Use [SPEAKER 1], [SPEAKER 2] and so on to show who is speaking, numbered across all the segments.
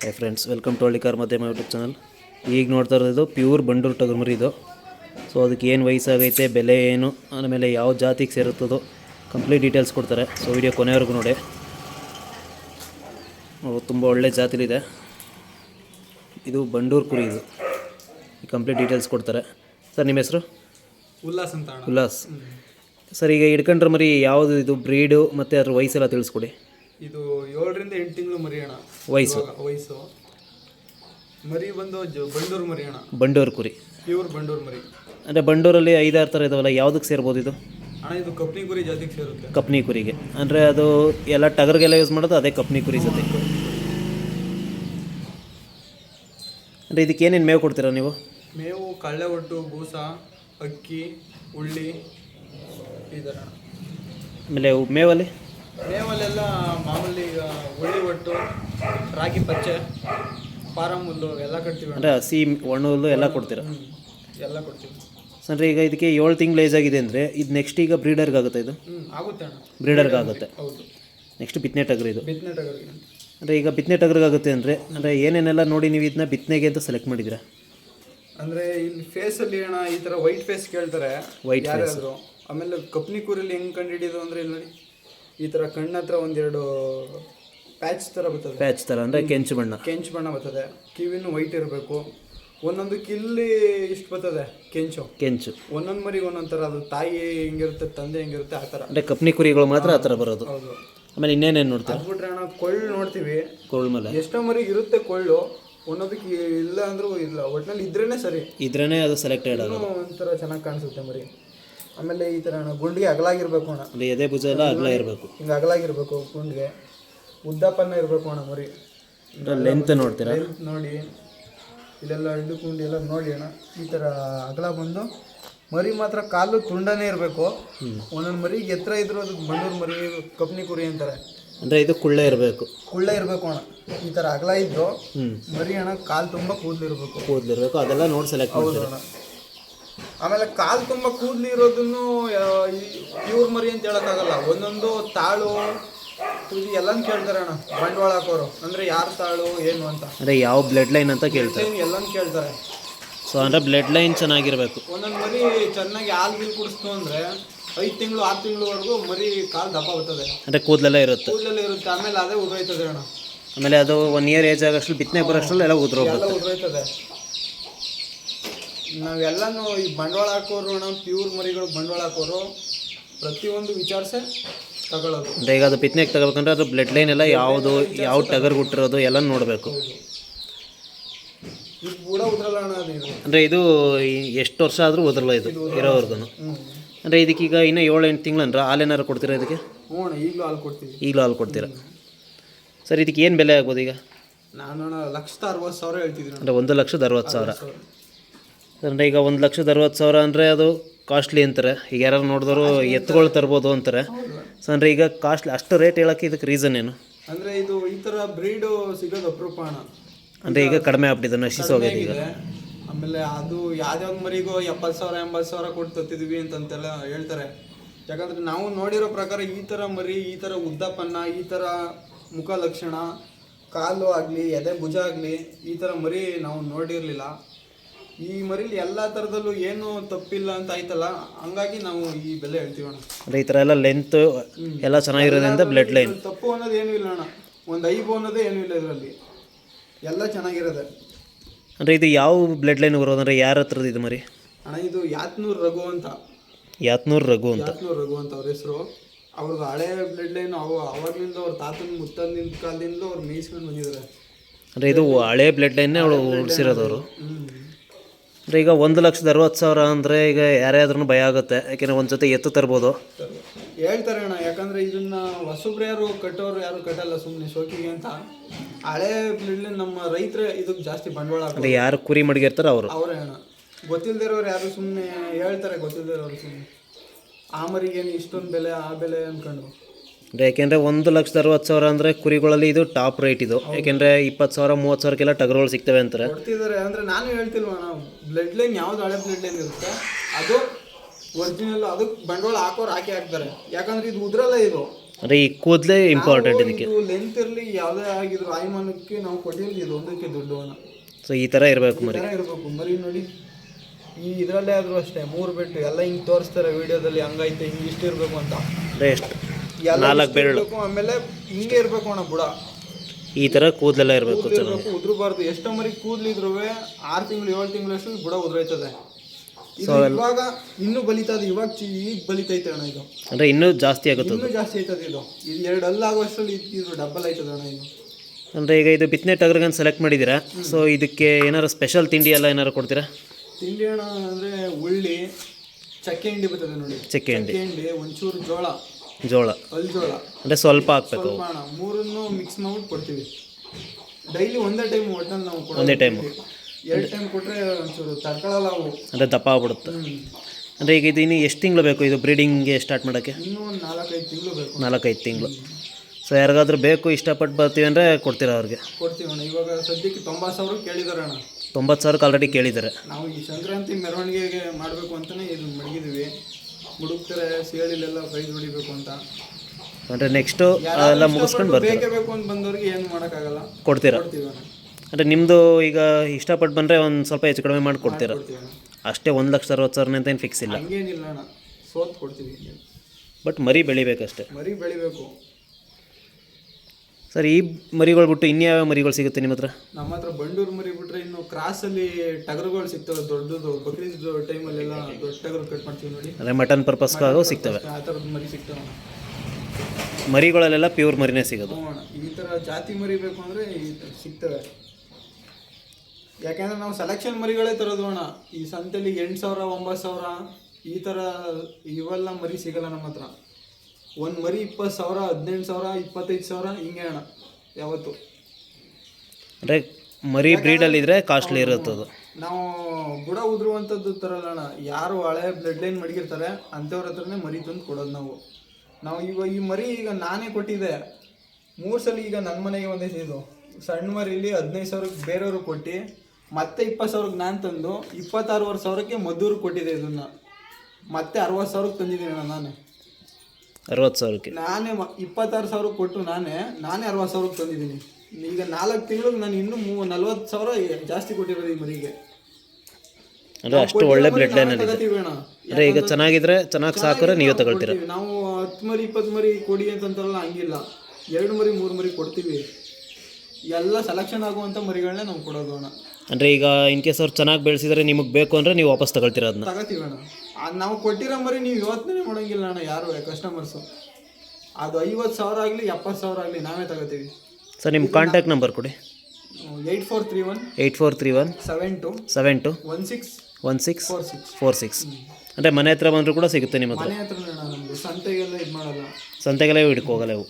[SPEAKER 1] Hi friends welcome to Hallikar Madhyama YouTube channel ಈಗ ನೋಡ್ತಾ ಇರೋದು ಪ್ಯೂರ್ ಬಂಡೂರು ಟಗರ್ಮರಿ ಇದು. ಸೊ ಅದಕ್ಕೆ ಏನು ವಯಸ್ಸಾಗೈತೆ ಬೆಲೆ ಏನು ಆಮೇಲೆ ಯಾವ ಜಾತಿಗೆ ಸೇರುತ್ತದೋ ಕಂಪ್ಲೀಟ್ ಡೀಟೇಲ್ಸ್ ಕೊಡ್ತಾರೆ. ಸೊ ವಿಡಿಯೋ ಕೊನೆವರೆಗೂ ನೋಡಿ. ತುಂಬ ಒಳ್ಳೆ ಜಾತಿಲಿದೆ. ಇದು ಬಂಡೂರು ಕುರಿ ಇದು. ಕಂಪ್ಲೀಟ್ ಡೀಟೇಲ್ಸ್ ಕೊಡ್ತಾರೆ. ಸರ್ ನಿಮ್ಮ ಹೆಸರು?
[SPEAKER 2] ಉಲ್ಲಾಸ್ ಅಂತ
[SPEAKER 1] ಉಲ್ಲಾಸ್. ಸರ್ ಈಗ ಹಿಡ್ಕೊಂಡ್ರೆ ಮರಿ ಯಾವುದು ಇದು ಬ್ರೀಡು ಮತ್ತು ಅದ್ರ ವಯಸ್ಸೆಲ್ಲ ತಿಳಿಸ್ಕೊಡಿ.
[SPEAKER 2] ಇದು ಏಳರಿಂದ ಎಂಟು ತಿಂಗಳು ಮರಿ ಅಣ್ಣ.
[SPEAKER 1] ವಯಸ್ಸು.
[SPEAKER 2] ಇವಾಗ ವಯಸ್ಸು. ಮರಿ ಬಂದು ಜ- ಬಂಡೂರು ಮರಿ ಅಣ್ಣ.
[SPEAKER 1] ಬಂಡೂರು ಕುರಿ.
[SPEAKER 2] ಪ್ಯೂರ್ ಬಂಡೂರು ಮರಿ.
[SPEAKER 1] ಅಂದರೆ ಬಂಡೂರಲ್ಲಿ ಐದಾರು ಥರ ಇದಾವಲ್ಲ ಯಾವುದಕ್ಕೆ ಸೇರ್ಬೋದು ಇದು?
[SPEAKER 2] ಅಣ್ಣ ಇದು ಕಪ್ನಿ ಕುರಿ ಜಾತಿಗೆ ಸೇರುತ್ತೆ.
[SPEAKER 1] ಕಪ್ನಿ ಕುರಿಗೆ. ಅಂದರೆ ಅದು ಎಲ್ಲ ಟಗರ್ಗೆಲ್ಲ ಯೂಸ್ ಮಾಡೋದು ಅದೇ ಕಪ್ನಿ ಕುರಿ ಜೊತೆ. ಅಂದರೆ ಇದಕ್ಕೆ ಏನೇನು ಮೇವು ಕೊಡ್ತೀರಾ ನೀವು?
[SPEAKER 2] ಮೇವು ಕಳ್ಳೆ ಒಟ್ಟು ಬೂಸ ಅಕ್ಕಿ ಉಳ್ಳಿ ಈ ಥರ. ಅಣ್ಣ.
[SPEAKER 1] ಆಮೇಲೆ ಮೇವಲ್ಲಿ?
[SPEAKER 2] ಮೇವಲ್ಲೆಲ್ಲ ಮಾಮೂಲಿ ಈಗ ಉಳ್ಳಿ ಒಟ್ಟು ರಾಗಿ ಪಚ್ಚೆ ಪಾರಂ ಹುಲ್ಲು ಎಲ್ಲ ಕಟ್ತೀವಿ. ಅಣ್ಣ
[SPEAKER 1] ಅಂದರೆ ಹಸಿ ಒಣ ಹುಲ್ಲು ಎಲ್ಲ ಕೊಡ್ತೀರಾ?
[SPEAKER 2] ಹ್ಮ್. ಎಲ್ಲ ಕೊಡ್ತೀವಿ.
[SPEAKER 1] ಅಂದರೆ ಈಗ ಇದಕ್ಕೆ ಏಳು ತಿಂಗಳು ಏಜ್ ಆಗಿದೆ ಅಂದರೆ ಇದು ನೆಕ್ಸ್ಟ್ ಈಗ ಬ್ರೀಡರ್ಗೆ ಆಗುತ್ತೆ ಇದು?
[SPEAKER 2] ಹ್ಞೂ ಆಗುತ್ತೆ ಅಣ್ಣ.
[SPEAKER 1] ಬ್ರೀಡರ್ಗೆ ಆಗುತ್ತೆ.
[SPEAKER 2] ಹೌದು.
[SPEAKER 1] ನೆಕ್ಸ್ಟ್ ಬಿತ್ತನೆ ಟಗರು ಇದು.
[SPEAKER 2] ಬಿತ್ತನೆ ಟಗರಿಗೆ
[SPEAKER 1] ಅಂದರೆ ಈಗ ಬಿತ್ತನೆ ಟಗರ್ಗೆ ಆಗುತ್ತೆ ಅಂದರೆ ಅಂದರೆ ಏನೇನೆಲ್ಲ ನೋಡಿ ನೀವು ಇದನ್ನ ಬಿತ್ತನೆಗೆ ಅಂತ ಸೆಲೆಕ್ಟ್ ಮಾಡಿದ್ದೀರಾ?
[SPEAKER 2] ಅಂದ್ರೆ ಇಲ್ಲಿ ಫೇಸ್ ಅಲ್ಲಿ ಅಣ್ಣ ಈ ತರ ವೈಟ್ ಫೇಸ್ ಕೇಳ್ತಾರೆ.
[SPEAKER 1] ವೈಟ್
[SPEAKER 2] ಯಾರಾದ್ರು ಆಮೇಲೆ ಕಪ್ನಿ ಕೂರಲ್ಲಿ ಹೆಂಗೆ ಕಂಡು ಹಿಡಿಯೋದು ಅಂದ್ರೆ ಇಲ್ಲಿ ನೋಡಿ. ಈ ತರ ಕಣ್ಣತ್ರ ಒಂದೆರಡು ಪ್ಯಾಚ್ ತರ ಬರ್ತದೆ.
[SPEAKER 1] ಪ್ಯಾಚ್ ಥರ ಅಂದರೆ ಕೆಂಚು ಬಣ್ಣ.
[SPEAKER 2] ಕೆಂಚು ಬಣ್ಣ ಬರ್ತದೆ. ಕಿವಿನೂ ವೈಟ್ ಇರಬೇಕು. ಒಂದೊಂದು ಕಿಲ್ಲಿ ಇಷ್ಟು ಬರ್ತದೆ ಕೆಂಚು.
[SPEAKER 1] ಕೆಂಚು.
[SPEAKER 2] ಒಂದೊಂದು ಮರಿಗೆ ಒಂದೊಂದು ಥರ ಅದು ತಾಯಿ ಹೆಂಗಿರುತ್ತೆ ತಂದೆ ಹೆಂಗಿರುತ್ತೆ ಆ ಥರ
[SPEAKER 1] ಅಂದರೆ ಕಪ್ನಿ ಕುರಿಗಳು ಮಾತ್ರ ಆ ಥರ ಬರೋದು.
[SPEAKER 2] ಹೌದು.
[SPEAKER 1] ಆಮೇಲೆ ಇನ್ನೇನೇನು ನೋಡ್ತಾರೆ?
[SPEAKER 2] ಅದು ಬಿಟ್ರೆ ಅಣ್ಣ ಕೊಳ್ಳು ನೋಡ್ತೀವಿ.
[SPEAKER 1] ಕೊಳ್ಳು ಮೇಲೆ.
[SPEAKER 2] ಎಷ್ಟೋ ಮರಿಗೆ ಇರುತ್ತೆ ಕೊಳ್ಳು ಒಂದೊಂದಕ್ಕೆ ಇಲ್ಲ ಅಂದ್ರೂ ಇಲ್ಲ. ಒಟ್ಟಿನಲ್ಲಿ ಇದ್ರೇನೆ ಸರಿ.
[SPEAKER 1] ಇದ್ರೇನೆ ಅದು ಸೆಲೆಕ್ಟೆಡ್ ಆಗೋದು.
[SPEAKER 2] ಇನ್ನೂ ಒಂಥರ ಚೆನ್ನಾಗಿ ಕಾಣಿಸುತ್ತೆ ಮರಿ. ಆಮೇಲೆ ಈ ಥರ ಅಣ್ಣ ಗುಂಡಿಗೆ ಅಗಲಾಗಿರ್ಬೇಕು ಅಣ್ಣ.
[SPEAKER 1] ಅಂದರೆ ಎದೆ ಭುಜ ಎಲ್ಲ ಅಗಲ ಇರಬೇಕು.
[SPEAKER 2] ಹಿಂಗೆ ಅಗಲಾಗಿರ್ಬೇಕು ಗುಂಡಿಗೆ. ಉದ್ದಪ್ಪನ್ನ ಇರಬೇಕು ಅಣ್ಣ ಮರಿ.
[SPEAKER 1] ಲೆಂತ್ ನೋಡ್ತೀರಾ?
[SPEAKER 2] ನೋಡಿ ಇಲ್ಲೆಲ್ಲ ಹಿಡಿದು ಕುಂಡಿ ಎಲ್ಲ ನೋಡಿ ಅಣ್ಣ. ಈ ಥರ ಅಗಲ ಬಂದು ಮರಿ ಮಾತ್ರ ಕಾಲು ತುಂಡನೇ ಇರಬೇಕು. ಒಂದೊಂದು ಮರಿ ಎತ್ತರ ಇದ್ರು ಅದು ಬಂಡೂರು ಮರಿ ಕಪ್ನಿ ಕುರಿ ಅಂತಾರೆ.
[SPEAKER 1] ಅಂದರೆ ಇದು ಕುಳ್ಳೆ ಇರಬೇಕು.
[SPEAKER 2] ಕುಳ್ಳೆ ಇರಬೇಕು ಅಣ್ಣ. ಈ ಥರ ಅಗಲ ಇದ್ದು ಮರಿ ಅಣ್ಣ ಕಾಲು ತುಂಬ ಕೂದಲಿರ್ಬೇಕು.
[SPEAKER 1] ಕೂದಲಿರಬೇಕು. ಅದೆಲ್ಲ ನೋಡಿ ಸೆಲೆಕ್ಟ್ ಮಾಡ್ತೀರಾ?
[SPEAKER 2] ಅಣ್ಣ. ಆಮೇಲೆ ಕಾಲು ತುಂಬ ಕೂದಲಿರೋದನ್ನು ಇವ್ರ ಮರಿ ಅಂತ ಹೇಳೋಕ್ಕಾಗಲ್ಲ. ಒಂದೊಂದು ತಾಳು ತುದಿ ಎಲ್ಲಾನು ಕೇಳ್ತಾರೆ ಅಣ್ಣ. ಬಂಡವಾಳ ಹಾಕೋರು. ಅಂದ್ರೆ ಯಾರು ತಾಳು ಏನು ಅಂತ.
[SPEAKER 1] ಅಂದರೆ ಯಾವ ಬ್ಲಡ್ ಲೈನ್ ಅಂತ ಕೇಳ್ತಾರೆ.
[SPEAKER 2] ಎಲ್ಲಾನು ಕೇಳ್ತಾರೆ.
[SPEAKER 1] ಸೊ ಅಂದರೆ ಬ್ಲಡ್ ಲೈನ್ ಚೆನ್ನಾಗಿರಬೇಕು.
[SPEAKER 2] ಒಂದೊಂದು ಮರಿ ಚೆನ್ನಾಗಿ ಹಾಲು ಗೀಲ್ ಕುಡಿಸ್ತು ಅಂದ್ರೆ ಐದು ತಿಂಗಳು ಆರು ತಿಂಗಳವರೆಗೂ ಮರಿ ಕಾಲು ದಪ್ಪ ಬರ್ತದೆ
[SPEAKER 1] ಅಂದರೆ ಕೂದಲೆಲ್ಲ ಇರುತ್ತೆ.
[SPEAKER 2] ಕೂದಲೆಲ್ಲ ಇರುತ್ತೆ. ಆಮೇಲೆ ಅದೇ ಉದುರೈತದೆ ಅಣ್ಣ.
[SPEAKER 1] ಆಮೇಲೆ ಅದು ಒನ್ ಇಯರ್ ಏಜ್ ಆಗೋಷ್ಟು ಬಿತ್ತನೆ ಬರೋಷ್ಟ್ರಲ್ಲಿ ಎಲ್ಲ
[SPEAKER 2] ಎಲ್ಲ ಉದುರೈತದೆ. ನಾವೆಲ್ಲನೂ ಈ ಬಂಡವಾಳ ಹಾಕೋರು ಅಣ್ಣ ಪ್ಯೂರ್ ಮರಿಗಳು ಬಂಡವಾಳ ಹಾಕೋರು ಪ್ರತಿಯೊಂದು ವಿಚಾರಿಸೇ
[SPEAKER 1] ಅಂದರೆ ಈಗ ಅದು ಪಿತ್ನೆಗೆ ತಗೋಬೇಕಂದ್ರೆ ಅದು ಬ್ಲಡ್ ಲೈನ್ ಎಲ್ಲ ಯಾವುದು ಯಾವ ಟಗರ್ ಹುಟ್ಟಿರೋದು ಎಲ್ಲ ನೋಡಬೇಕು. ಅಂದರೆ ಇದು ಎಷ್ಟು ವರ್ಷ ಆದರೂ ಉದರಲ್ಲ ಇದು ಇರೋವರೆಗೂ ಅಂದರೆ ಇದಕ್ಕೀಗ ಇನ್ನೂ ಏಳು ಎಂಟು ತಿಂಗಳು ಅಂದ್ರೆ ಹಾಲೇನಾರು ಕೊಡ್ತೀರಾ ಇದಕ್ಕೆ?
[SPEAKER 2] ಈಗಲೂ ಹಾಲು
[SPEAKER 1] ಕೊಡ್ತೀರಾ? ಸರ್ ಇದಕ್ಕೆ ಏನು ಬೆಲೆ ಆಗ್ಬೋದು ಈಗ? ಅಂದರೆ ಒಂದು ಲಕ್ಷದ ಅರವತ್ತು ಸಾವಿರ. ಅಂದರೆ ಈಗ ಒಂದು ಲಕ್ಷದ ಅರವತ್ತು ಸಾವಿರ ಅಂದರೆ ಅದು ಕಾಸ್ಟ್ಲಿ ಅಂತಾರೆ. ಈಗ ಯಾರು ನೋಡಿದ್ರು ಎತ್ತುಗಳು ತರ್ಬೋದು ಅಂತಾರೆ. ಸೊ ಅಂದರೆ ಈಗ ಕಾಸ್ಟ್ಲಿ ಅಷ್ಟು ರೇಟ್ ಹೇಳೋಕ್ಕೆ ಇದಕ್ಕೆ ರೀಸನ್ ಏನು?
[SPEAKER 2] ಅಂದರೆ ಇದು ಈ ಥರ ಬ್ರೀಡು ಸಿಗೋದು ಅಪರೂಪ
[SPEAKER 1] ಅಂದರೆ ಈಗ ಕಡಿಮೆ ಆಗ್ಬಿಟ್ಟಿದೆ ನಶಿಸೋಗಿದೆ ಈಗ.
[SPEAKER 2] ಆಮೇಲೆ ಅದು ಯಾವ್ದಾವ್ದು ಮರಿಗೂ ಎಪ್ಪತ್ತು ಸಾವಿರ ಎಂಬತ್ತು ಸಾವಿರ ಕೊಟ್ಟು ತತ್ತಿದ್ವಿ ಅಂತಂತೆಲ್ಲ ಹೇಳ್ತಾರೆ. ಯಾಕಂದ್ರೆ ನಾವು ನೋಡಿರೋ ಪ್ರಕಾರ ಈ ಥರ ಮರಿ ಈ ಥರ ಉದ್ದಪನ್ನ ಈ ಥರ ಮುಖ ಲಕ್ಷಣ ಕಾಲು ಆಗಲಿ ಎದೆ ಭುಜ ಆಗಲಿ ಈ ಥರ ಮರಿ ನಾವು ನೋಡಿರಲಿಲ್ಲ. ಈ ಮರಿಲಿ ಎಲ್ಲ ಥರದಲ್ಲೂ ಏನು ತಪ್ಪಿಲ್ಲ ಅಂತ ಆಯ್ತಲ್ಲ ಹಂಗಾಗಿ ನಾವು ಈ ಬೆಲೆ ಹೇಳ್ತೀವಿ ಅಣ್ಣ.
[SPEAKER 1] ಅಂದರೆ ಈ ಥರ ಎಲ್ಲ ಲೆಂತ್ ಎಲ್ಲ ಚೆನ್ನಾಗಿರೋದ್ರಿಂದ ಬ್ಲಡ್ ಲೈನ್
[SPEAKER 2] ತಪ್ಪು ಅನ್ನೋದು ಏನೂ ಇಲ್ಲ ಅಣ್ಣ. ಒಂದು ಐಬು ಅನ್ನೋದೇ ಏನೂ ಇಲ್ಲ ಇದರಲ್ಲಿ. ಎಲ್ಲ ಚೆನ್ನಾಗಿರೋದೆ.
[SPEAKER 1] ಅಂದ್ರೆ ಇದು ಯಾವ ಬ್ಲಡ್ ಲೈನ್ ಬರೋದಂದ್ರೆ ಯಾರ ಹತ್ರದ ಇದು ಮರಿ?
[SPEAKER 2] ಅಣ್ಣ ಇದು ಯಾತ್ನೂರ್ ರಘು ಅಂತ.
[SPEAKER 1] ಯಾತ್ನೂರು ರಘು ಅಂತ.
[SPEAKER 2] ಯಾತ್ನೂರ್ ರಘು ಅಂತ ಅವ್ರ ಹೆಸರು. ಅವ್ರದ್ದು ಹಳೆ ಬ್ಲಡ್ ಲೈನ್ ಅವು ಅವಾಗ್ಲಿಂದ ಅವ್ರ ತಾತನ ಮುತ್ತಂದಿನ ಕಾಲದಿಂದ ಅವ್ರು ಮೇಯಿಸ್ಕೊಂಡು ಬಂದಿದ್ದಾರೆ
[SPEAKER 1] ಅಂದರೆ ಇದು ಹಳೆ ಬ್ಲಡ್ ಲೈನ್ನೇ ಅವಳು ಉಳಿಸಿರೋದು ಅವರು. ಅಂದರೆ ಈಗ ಒಂದು ಲಕ್ಷದ ಅರವತ್ತು ಸಾವಿರ ಅಂದರೆ ಈಗ ಯಾರೇ ಆದ್ರೂ ಭಯ ಆಗುತ್ತೆ. ಯಾಕೆಂದರೆ ಒಂದು ಜೊತೆ ಎತ್ತು ತರ್ಬೋದು.
[SPEAKER 2] ಹೇಳ್ತಾರೆ ಅಣ್ಣ ಯಾಕಂದ್ರೆ ಇದನ್ನ ಹೊಸಬ್ರು ಯಾರು ಕಟ್ಟೋರು ಯಾರು ಕಟ್ಟಲ್ಲ ಸುಮ್ಮನೆ ಶೋಕಿಗೆ ಅಂತ. ಹಳೆ ಬಿಡ್ಲಿ ನಮ್ಮ ರೈತರೇ ಇದಕ್ಕೆ ಜಾಸ್ತಿ ಬಂಡವಾಳ ಹಾಕ್ತಾರೆ
[SPEAKER 1] ಅಂದರೆ ಯಾರು ಕುರಿ ಮಡಗಿರ್ತಾರೆ ಅವರು.
[SPEAKER 2] ಅವರೇ ಅಣ್ಣ ಗೊತ್ತಿಲ್ದಿರೋರು ಯಾರು ಸುಮ್ಮನೆ ಹೇಳ್ತಾರೆ ಗೊತ್ತಿಲ್ದಿರೋರು ಸುಮ್ಮನೆ ಆ ಮರಿಗೇನು ಇಷ್ಟೊಂದು ಬೆಲೆ ಆ ಬೆಲೆ
[SPEAKER 1] ಅಂದರೆ ಯಾಕೆಂದರೆ ಒಂದು ಲಕ್ಷದ ಅರವತ್ತು ಸಾವಿರ ಅಂದರೆ ಕುರಿಗಳಲ್ಲಿ ಇದು ಟಾಪ್ ರೇಟ್ ಇದು. ಯಾಕೆಂದರೆ ಇಪ್ಪತ್ತು ಸಾವಿರ ಮೂವತ್ತು ಸಾವಿರಕ್ಕೆಲ್ಲ ಟಗರುಗಳು ಸಿಗ್ತವೆ ಅಂತಾರೆ.
[SPEAKER 2] ಕೊಡ್ತಿದ್ದಾರೆ ಅಂದ್ರೆ ನಾನು ಹೇಳ್ತಿಲ್ವ ನಾವು? ಬ್ಲಡ್ ಲೈನ್ ಯಾವ್ದು ಹಳೆ ಬ್ಲಡ್ ಲೈನ್ ಇರುತ್ತೆ? ಅದು ಒರಿಜಿನಲ್ ಅದಕ್ಕೆ ಬಂಡವಾಳ ಹಾಕೋರು ಹಾಕಿ ಹಾಕ್ತಾರೆ. ಯಾಕಂದ್ರೆ ಇದು ಉದ್ರಲ್ಲ ಇದು.
[SPEAKER 1] ಅಂದರೆ ಈ ಕೂದಲೇ ಇಂಪಾರ್ಟೆಂಟ್ ಇದಕ್ಕೆ.
[SPEAKER 2] ಇದು ಲೆಂತ್ ಇರಲಿ ಯಾವುದೇ ಆಗಿದ್ರು ಆಯುಮಾನಕ್ಕೆ ನಾವು ಕೊಟ್ಟಿರೋದು ಇದು ಒಂದಕ್ಕೆ ದುಡ್ಡು
[SPEAKER 1] ಸೊ ಈ ಥರ ಇರಬೇಕು ಮರಿ.
[SPEAKER 2] ಇರಬೇಕು ಮರಿ ನೋಡಿ. ಈ ಇದರಲ್ಲೇ ಆದರೂ ಅಷ್ಟೇ ಮೂರು ಬೆಟ್ಟು ಎಲ್ಲ ಹಿಂಗೆ ತೋರಿಸ್ತಾರೆ ವಿಡಿಯೋದಲ್ಲಿ ಹಂಗೈತೆ ಹಿಂಗೆ ಇಷ್ಟು ಇರಬೇಕು ಅಂತ.
[SPEAKER 1] ಎಷ್ಟು ನಾಲ್ಕು ಬೆರಳು.
[SPEAKER 2] ಆಮೇಲೆ ಹಿಂಗೆ ಇರಬೇಕು ಅಣ್ಣ ಬುಡ.
[SPEAKER 1] ಈ ಥರ ಕೂದಲೆಲ್ಲ ಇರಬೇಕು ಚೆನ್ನಾಗಿ.
[SPEAKER 2] ಉದ್ರಬಾರ್ದು. ಎಷ್ಟೋ ಮರಿ ಕೂದಲಿದ್ರು ಆರು ತಿಂಗಳು ಏಳು ತಿಂಗಳು ಅಷ್ಟು ಬುಡ ಉದ್ರೈತದೆ ಸೊ ಇವಾಗ ಇನ್ನೂ ಬಲಿತದೆ ಇವಾಗ ಈಗ ಬಲಿತೈತೆ ಅಣ್ಣ ಇದು.
[SPEAKER 1] ಅಂದರೆ ಇನ್ನೂ ಜಾಸ್ತಿ ಆಗುತ್ತೆ
[SPEAKER 2] ಇನ್ನೂ ಜಾಸ್ತಿ ಆಯ್ತದೆ ಇದು. ಇದು ಎರಡು ಅಲ್ಲ ಆಗುವಷ್ಟರಲ್ಲಿ ಇದು- ಡಬಲ್ ಆಯ್ತದೆ ಅಣ್ಣ ಇದು.
[SPEAKER 1] ಅಂದರೆ ಈಗ ಇದು ಬಿತ್ತನೆ ಟಗರ್ಗನ್ ಸೆಲೆಕ್ಟ್ ಮಾಡಿದ್ದೀರಾ? ಸೊ ಇದಕ್ಕೆ ಏನಾರು ಸ್ಪೆಷಲ್ ತಿಂಡಿ ಎಲ್ಲ ಏನಾರು ಕೊಡ್ತೀರಾ?
[SPEAKER 2] ತಿಂಡಿ ಅಣ್ಣ ಅಂದ್ರೆ ಉಳ್ಳಿ ಚಕ್ಕೆ ಹಿಂಡಿ ಬರ್ತದೆ ನೋಡಿ.
[SPEAKER 1] ಚಕ್ಕೆ ಹಿಂಡಿ.
[SPEAKER 2] ಚಕ್ಕೆ ಹಿಂಡಿ ಒಂಚೂರು ಜೋಳ.
[SPEAKER 1] ಜೋಳ.
[SPEAKER 2] ಅಲ್ಲಿ ಜೋಳ.
[SPEAKER 1] ಅಂದರೆ ಸ್ವಲ್ಪ ಹಾಕ್ಬೇಕು.
[SPEAKER 2] ಸ್ವಲ್ಪ ಅಣ್ಣ ಮೂರನ್ನು ಮಿಕ್ಸ್ ಮಾಡ್ಬಿಟ್ಟು ಕೊಡ್ತೀವಿ. ಡೈಲಿ ಒಂದೇ ಟೈಮ್ ಒಟ್ಟಲ್ಲಿ ನಾವು ಕೊಡೋದು.
[SPEAKER 1] ಒಂದೇ ಟೈಮು
[SPEAKER 2] ಎರಡು ಟೈಮ್ ಕೊಟ್ಟರೆ ಒಂಚೂರು ತಡ್ಕೊಳ್ಳಲ್ಲ ಅವು.
[SPEAKER 1] ಅಂದರೆ ದಪ್ಪ ಆಗ್ಬಿಡುತ್ತೆ.
[SPEAKER 2] ಹ್ಮ್.
[SPEAKER 1] ಅಂದರೆ ಈಗ ಇದು ಇನ್ನು ಎಷ್ಟು ತಿಂಗಳು ಬೇಕು ಇದು ಬ್ರೀಡಿಂಗ್ಗೆ ಸ್ಟಾರ್ಟ್ ಮಾಡೋಕ್ಕೆ?
[SPEAKER 2] ಇನ್ನೂ ಒಂದು ನಾಲ್ಕೈದು ತಿಂಗಳು ಬೇಕು.
[SPEAKER 1] ನಾಲ್ಕೈದು ತಿಂಗಳು. ಸೊ ಯಾರಿಗಾದ್ರೂ ಬೇಕು ಇಷ್ಟಪಟ್ಟು ಬರ್ತೀವಿ ಅಂದರೆ ಕೊಡ್ತೀರಾ ಅವ್ರಿಗೆ?
[SPEAKER 2] ಕೊಡ್ತೀವಿ ಅಣ್ಣ. ಇವಾಗ ಸದ್ಯಕ್ಕೆ ತೊಂಬತ್ತು ಸಾವಿರ ಕೇಳಿದಾರೆ ಅಣ್ಣ.
[SPEAKER 1] ತೊಂಬತ್ತು ಸಾವಿರಕ್ಕೆ ಆಲ್ರೆಡಿ ಕೇಳಿದ್ದಾರೆ.
[SPEAKER 2] ನಾವು ಈ ಸಂಕ್ರಾಂತಿ ಮೆರವಣಿಗೆಗೆ ಮಾಡಬೇಕು ಅಂತಲೇ ಇದು ಮಡಗಿದ್ದೀವಿ. ಮುಡುಕ್ತಾರೆ ಸೇಳಿಲೆಲ್ಲ ಪ್ರೈಸ್ ಹೊಡಿಬೇಕು ಅಂತ.
[SPEAKER 1] ಅಂದರೆ ನೆಕ್ಸ್ಟು ಎಲ್ಲ ಮುಗಿಸ್ಕೊಂಡು ಬರ್ತೀರಾ?
[SPEAKER 2] ಬೇಕೇ ಬೇಕು ಅಂತ ಬಂದವ್ರಿಗೆ ಏನು ಮಾಡೋಕ್ಕಾಗಲ್ಲ.
[SPEAKER 1] ಕೊಡ್ತೀರಾ?
[SPEAKER 2] ಕೊಡ್ತೀವಿ ಅಣ್ಣ
[SPEAKER 1] ಅಂದರೆ ನಿಮ್ಮದು ಈಗ ಇಷ್ಟಪಟ್ಟು ಬಂದರೆ ಒಂದು ಸ್ವಲ್ಪ ಹೆಚ್ಚು ಕಡಿಮೆ ಮಾಡಿ ಕೊಡ್ತೀರಾ?
[SPEAKER 2] ಕೊಡ್ತೀವಿ ಅಣ್ಣ
[SPEAKER 1] ಅಷ್ಟೇ ಒಂದು ಲಕ್ಷ ಅರವತ್ತು ಸಾವಿರ ಅಂತ ಏನು ಫಿಕ್ಸ್ ಇಲ್ಲ.
[SPEAKER 2] ಹಂಗೇನಿಲ್ಲ ಅಣ್ಣ. ಸೋತ್ ಕೊಡ್ತೀವಿ
[SPEAKER 1] ಬಟ್ ಮರಿ ಬೆಳಿಬೇಕಷ್ಟೇ.
[SPEAKER 2] ಮರಿ ಬೆಳಿಬೇಕು.
[SPEAKER 1] ಸರ್ ಈ ಮರಿಗಳು ಬಿಟ್ಟು ಇನ್ಯಾವ ಮರಿಗಳು ಸಿಗುತ್ತೆ ನಿಮ್ಮ ಹತ್ರ?
[SPEAKER 2] ನಮ್ಮ ಹತ್ರ ಬಂಡೂರು ಮರಿ ಬಿಟ್ರೆ ಇನ್ನು ಕ್ರಾಸಲ್ಲಿ ಟಗರುಗಳು ಸಿಗ್ತವೆ ದೊಡ್ಡದು ಬಕ್ರೀದ್ ಟೈಮಲ್ಲೆಲ್ಲ ದೊಡ್ಡ ಟಗರು ಕಟ್ ಮಾಡ್ತೀವಿ ನೋಡಿ.
[SPEAKER 1] ಅದೇ ಮಟನ್ ಪರ್ಪಸ್ಗಾಗೋ ಸಿಗ್ತವೆ.
[SPEAKER 2] ಆ ಥರದ ಮರಿ ಸಿಗ್ತವೆ.
[SPEAKER 1] ಮರಿಗಳಲ್ಲೆಲ್ಲ ಪ್ಯೂರ್ ಮರಿನೇ ಸಿಗೋದು.
[SPEAKER 2] ಈ ಥರ ಜಾತಿ ಮರಿ ಬೇಕು ಅಂದರೆ ಈ ಥರ ಸಿಗ್ತವೆ. ಯಾಕೆಂದ್ರೆ ನಾವು ಸೆಲೆಕ್ಷನ್ ಮರಿಗಳೇ ತರೋದು ಅಣ್ಣ. ಈ ಸಂತೆಲಿ ಎಂಟು ಸಾವಿರ ಒಂಬತ್ತು ಸಾವಿರ ಈ ಥರ ಇವೆಲ್ಲ ಮರಿ ಸಿಗಲ್ಲ ನಮ್ಮ ಹತ್ರ. ಒಂದು ಮರಿ ಇಪ್ಪತ್ತು ಸಾವಿರ ಹದಿನೆಂಟು ಸಾವಿರ ಇಪ್ಪತ್ತೈದು ಸಾವಿರ ಹಿಂಗೆ ಅಣ್ಣ ಯಾವತ್ತು.
[SPEAKER 1] ಅಂದರೆ ಮರಿ ಬ್ರೀಡಲ್ಲಿದ್ದರೆ ಕಾಸ್ಟ್ಲಿ ಇರುತ್ತೆ ಅದು
[SPEAKER 2] ನಾವು ಬುಡ ಉದುರುವಂಥದ್ದು ತರಲ್ಲ ಅಣ್ಣ ಯಾರು ಹಳೆ ಬ್ಲಡ್ ಲೈನ್ ಮಡಗಿರ್ತಾರೆ ಅಂಥವ್ರ ಹತ್ರನೇ ಮರಿ ತಂದು ಕೊಡೋದು ನಾವು. ನಾವು ಇವಾಗ ಈ ಮರಿ ಈಗ ನಾನೇ ಕೊಟ್ಟಿದ್ದೆ. ಮೂರು ಸಲ ಈಗ ನನ್ನ ಮನೆಗೆ ಒಂದೇ ಇದು ಸಣ್ಣ ಮರಿಲಿ ಹದಿನೈದು ಸಾವಿರಕ್ಕೆ ಬೇರೆಯವ್ರಿಗೆ ಕೊಟ್ಟು ಮತ್ತೆ ಇಪ್ಪತ್ತು ಸಾವಿರಕ್ಕೆ ನಾನು ತಂದು ಇಪ್ಪತ್ತಾರೂವರೆ ಸಾವಿರಕ್ಕೆ ಮದ್ದೂರಿಗೆ ಕೊಟ್ಟಿದ್ದೆ ಇದನ್ನು. ಮತ್ತೆ ಅರವತ್ತು ಸಾವಿರಕ್ಕೆ ತಂದಿದ್ದೀನಿ ಅಣ್ಣ ನಾನೇ.
[SPEAKER 1] ಅರವತ್ತು ಸಾವಿರಕ್ಕೆ.
[SPEAKER 2] ನಾನೇ ಮ- ಇಪ್ಪತ್ತಾರು ಸಾವಿರ ಕೊಟ್ಟು ನಾನೇ ನಾನೇ ಅರವತ್ತು ಸಾವಿರಕ್ಕೆ ತಂದಿದ್ದೀನಿ. ಈಗ ನಾಲ್ಕು ತಿಂಗಳು ನಾನು ಇನ್ನೂ ಮೂ ನಲ್ವತ್ತು ಸಾವಿರ ಜಾಸ್ತಿ ಕೊಟ್ಟಿರೋದು ಈ ಮರಿಗೆ
[SPEAKER 1] ಅಂದರೆ ಅಷ್ಟು ಒಳ್ಳೆ ಬ್ಲಡ್ ಲೈನಲ್ಲಿ ಇದೆ
[SPEAKER 2] ಅಂದ್ರೆ ಅಣ್ಣ.
[SPEAKER 1] ಅಂದರೆ ಈಗ ಚೆನ್ನಾಗಿದ್ರೆ ಚೆನ್ನಾಗಿ ಸಾಕಿದ್ರೆ ನೀವೇ ತಗೊಳ್ತೀರ?
[SPEAKER 2] ಕೊಡ್ತೀವಿ. ನಾವು ಹತ್ತು ಮರಿ ಇಪ್ಪತ್ತು ಮರಿ ಕೊಡಿ ಅಂತಂತಾರಲ್ಲ ಹಂಗಿಲ್ಲ. ಎರಡು ಮರಿ ಮೂರು ಮರಿ ಕೊಡ್ತೀವಿ. ಎಲ್ಲ ಸೆಲೆಕ್ಷನ್ ಆಗುವಂಥ ಮರಿಗಳನ್ನ ನಾವು ಕೊಡೋದು ಅಣ್ಣ.
[SPEAKER 1] ಅಂದರೆ ಈಗ ಇನ್ ಕೇಸ್ ಅವ್ರು ಚೆನ್ನಾಗಿ ಬೆಳೆಸಿದ್ರೆ ನಿಮಗೆ ಬೇಕು ಅಂದರೆ ನೀವು ವಾಪಸ್ ತಗೊಳ್ತೀರ ಅದನ್ನ?
[SPEAKER 2] ತಗೋತೀವಿ ಅಣ್ಣ. ನಾವು ಕೊಟ್ಟಿರೋ ಮರಿ ನೀವು ಇವತ್ತೇ ಮಾಡೋಂಗಿಲ್ಲ ಅಣ್ಣ ಯಾರು ಕಸ್ಟಮರ್ಸು ಅದು ಐವತ್ತು ಸಾವಿರ ಆಗಲಿ ಎಪ್ಪತ್ತು ಸಾವಿರ ಆಗಲಿ ನಾವೇ ತಗೋತೀವಿ.
[SPEAKER 1] ಸರ್ ನಿಮ್ಮ ಕಾಂಟ್ಯಾಕ್ಟ್ ನಂಬರ್ ಕೊಡಿ.
[SPEAKER 2] Eight four three one
[SPEAKER 1] eight four three one
[SPEAKER 2] seven two
[SPEAKER 1] seven two
[SPEAKER 2] one six
[SPEAKER 1] one six
[SPEAKER 2] four six.
[SPEAKER 1] Four six. ಅಂದರೆ ಮನೆ ಹತ್ರ ಬಂದರೂ ಕೂಡ ಸಿಗುತ್ತೆ ನಿಮ್ಮ ಹತ್ರ?
[SPEAKER 2] ಮನೆ ಹತ್ರನೇ ಅಣ್ಣ ನಮ್ಮದು ಸಂತೆಗೆಲ್ಲ ಇದು ಮಾಡಲ್ಲ
[SPEAKER 1] ಸಂತೆಗೆಲ್ಲ ಹಿಡ್ಕೋಗಲ್ಲ ಇವು.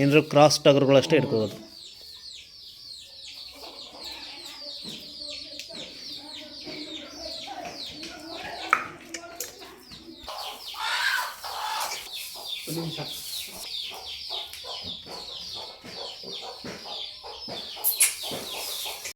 [SPEAKER 1] ಏನಾದ್ರು ಕ್ರಾಸ್ ಟಗರ್ಗಳಷ್ಟೇ ಹಿಡ್ಕೋಗೋದು
[SPEAKER 2] ಒಂದು ನಿಮಿಷ